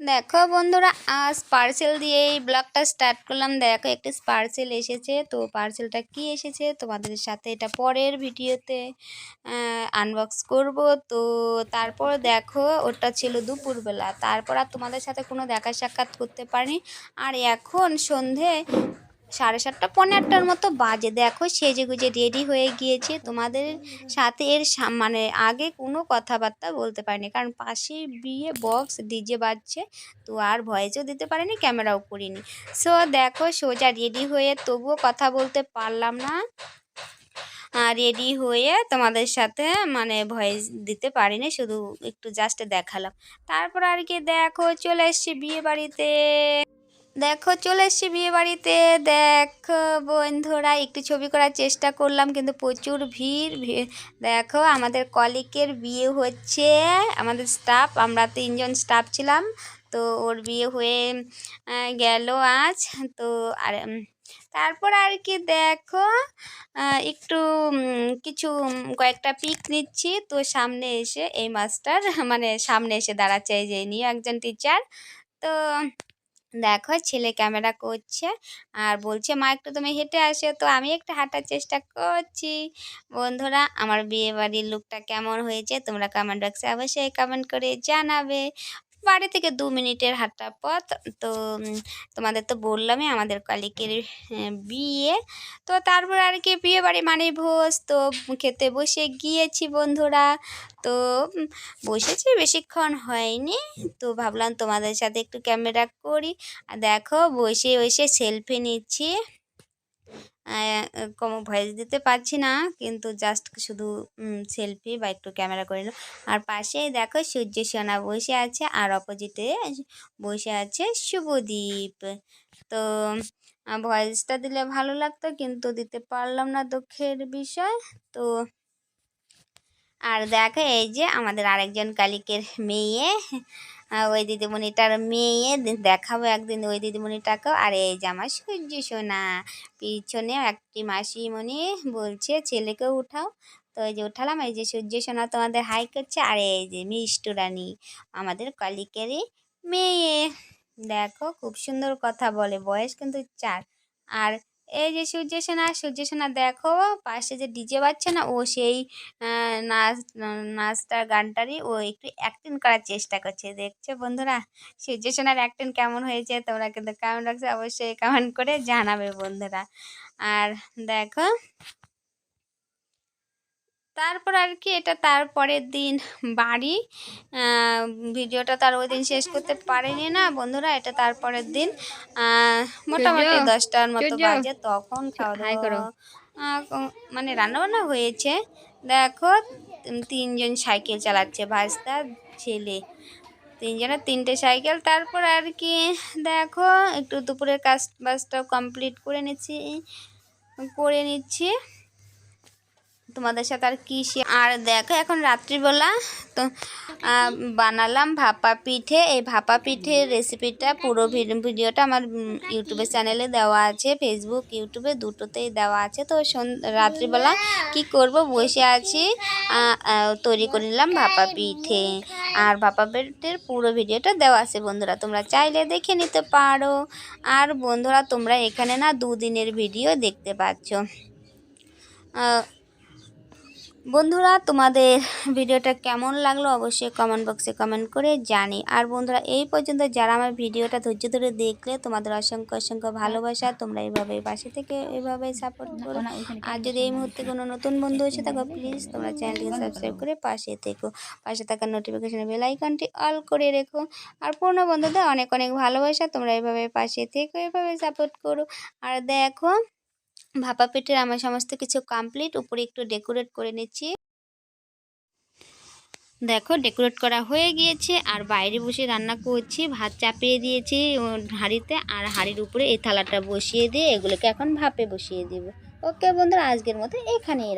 দেখো বন্ধুরা, আজ পার্সেল দিয়ে এই ব্লগটা স্টার্ট করলাম। দেখো, একটি পার্সেল এসেছে। তো পার্সেলটা কি এসেছে? তোমাদের সাথে এটা পরের ভিডিওতে আনবক্স করব। তো তারপর দেখো, ওটা ছিল দুপুরবেলা। তারপর আর তোমাদের সাথে কোনো দেখা সাক্ষাৎ করতে পারিনি। আর এখন সন্ধে সাড়ে সাতটা পনেরো আটটার মতো বাজে। দেখো সেজে গুজে রেডি হয়ে গিয়েছে। তোমাদের সাথে এর মানে আগে কোনো কথাবার্তা বলতে পারিনি। কারণ পাশে বিয়ে বক্স ডিজে বাজছে, তো আর ভয়েসও দিতে পারিনি, ক্যামেরাও করিনি। সো, দেখো, সোজা রেডি হয়ে তবুও কথা বলতে পারলাম না। রেডি হয়ে তোমাদের সাথে মানে ভয়েস দিতে পারিনি, শুধু একটু জাস্ট দেখালাম। তারপর আর কি, দেখো, চলে এসছি বিয়ে বাড়িতে। দেখো, চলে এসছি বিয়ে বাড়িতে দেখো বন্ধুরা, একটু ছবি করার চেষ্টা করলাম, কিন্তু প্রচুর ভিড় দেখো, আমাদের কলিকের বিয়ে হচ্ছে। আমাদের স্টাফ আমরা তিনজন স্টাফ ছিলাম, তো ওর বিয়ে হয়ে গেল আজ। তো আর তারপর আর কি দেখো একটু কিছু কয়েকটা পিক নিচ্ছি। তো সামনে এসে, এই মাস্টার মানে সামনে এসে দাঁড়াচ্ছে যে নিয়ে একজন টিচার তো দেখো ছেলে ক্যামেরা করছে। আর বলছে, মা, একটু তুমি হেঁটে আসো। তো আমি একটু হাঁটার চেষ্টা করছি। বন্ধুরা, আমার বিয়ে বাড়ির লুকটা কেমন হয়েছে? তোমরা কমেন্ট বক্সে অবশ্যই কমেন্ট করে জানাবে। বাড়ি থেকে দু মিনিটের হাঁটা পথ। তো তোমাদের তো বললামই আমাদের কলিকের বিয়ে। তো তারপর আর কি, বিয়ে বাড়ি মানে ভোজ। তো খেতে বসে গিয়েছি বন্ধুরা। তো বসেছি, বেশিক্ষণ হয়নি। তো ভাবলাম তোমাদের সাথে একটু ক্যামেরা করি। আর দেখো, বসে বসে সেলফি নিচ্ছি। কোনো ভয়েস দিতে পারছি না, কিন্তু জাস্ট শুধু সেলফি বা একটু ক্যামেরা করে আর পাশেই দেখো সূর্য সোনা বসে আছে, আর অপোজিটে বসে আছে শুভদীপ। তো ভয়েসটা দিলে ভালো লাগতো, কিন্তু দিতে পারলাম না দুঃখের বিষয়। তো, আর দেখো এই যে আমাদের আরেকজন কালিকের মেয়ে ওই দিদিমণিটার মেয়ে দেখাবো একদিন ওই দিদিমণিটাকেও। আর এই যে আমার সূর্য সোনা, পিছনে একটি মাসিমণি বলছে ছেলেকেও উঠাও। তো এই যে উঠালাম, এই যে সূর্য সোনা তোমাদের হাই করছে, আর এই যে মিষ্টু রানী, আমাদের কলিকেরই মেয়ে। দেখো, খুব সুন্দর কথা বলে, বয়স কিন্তু চার। আর এই যে সূর্য সেনা সূর্য সেনা দেখো, পাশে যে ডিজে বাজছে না, ও সেই নাচ নাচটার গানটারই ও একটু অ্যাক্টিং করার চেষ্টা করছে। দেখছ বন্ধুরা? সূর্য সেনার অ্যাক্টিং কেমন হয়েছে? তোমরা কিন্তু কেমন লাগছে অবশ্যই কমেন্ট করে জানাবে বন্ধুরা। আর দেখো তারপর আর কি এটা তারপরের দিন বাড়ি। ভিডিওটা তার ওই দিন শেষ করতে পারেনি না বন্ধুরা এটা তারপরের দিন। মোটামুটি দশটার মতো বাজে তখন খাওয়া। দাওয়া মানে রান্নাবান্না হয়েছে। দেখো তিনজন সাইকেল চালাচ্ছে ভাস্তা ছেলে। তিনজনের তিনটে সাইকেল তারপর আর কি দেখো একটু দুপুরের কাজ বাজটাও কমপ্লিট করে নিচ্ছি করে নিচ্ছি। তোমাদের সাথে আর কি আর দেখো এখন রাত্রিবেলা তো বানালাম ভাপা পিঠে। এই ভাপা পিঠের রেসিপিটা পুরো ভিড- ভিডিওটা আমার উম, ইউটিউবের চ্যানেলে দেওয়া আছে ফেসবুক ইউটিউবে দুটোতেই দেওয়া আছে। তো রাত্রিবেলা কি করব? বসে আছি তৈরি করে নিলাম ভাপা পিঠে। আর ভাপা পিঠের পুরো ভিডিওটা দেওয়া আছে বন্ধুরা। তোমরা চাইলে দেখে নিতে পারো। আর বন্ধুরা তোমরা এখানে না দুদিনের ভিডিও দেখতে পাচ্ছ। বন্ধুরা তোমাদের ভিডিওটা কেমন লাগল অবশ্যই কমেন্ট বক্সে কমেন্ট করে জানি আর বন্ধুরা এই পর্যন্ত যারা আমার ভিডিওটা ধৈর্য ধরে দেখলে তোমাদের অসংখ্য অসংখ্য ভালোবাসা। তোমরা এইভাবে পাশে থেকে এইভাবে সাপোর্ট করো। আর যদি এই মুহূর্তে কোনো নতুন বন্ধু এসে থাকো প্লিজ তোমরা চ্যানেলটিকে সাবস্ক্রাইব করে পাশে থেকো। পাশে থাকা নোটিফিকেশন বেল আইকনটি অল করে রেখো। আর পুরনো বন্ধুদের অনেক অনেক ভালোবাসা তোমরা এইভাবে পাশে থেকো এইভাবে সাপোর্ট করো। আর দেখো ভাপা পিঠের আমার সমস্ত কিছু কমপ্লিট উপরে একটু ডেকোরেট করে নিচ্ছি। দেখো ডেকোরেট করা হয়ে গিয়েছে। আর বাইরে বসে রান্না করছি। ভাত চাপিয়ে দিয়েছি হাঁড়িতে। আর হাঁড়ির উপরে এই থালাটা বসিয়ে দিয়ে এগুলোকে এখন ভাপে বসিয়ে দেব। ওকে বন্ধুরা, আজকের মতো এখানেই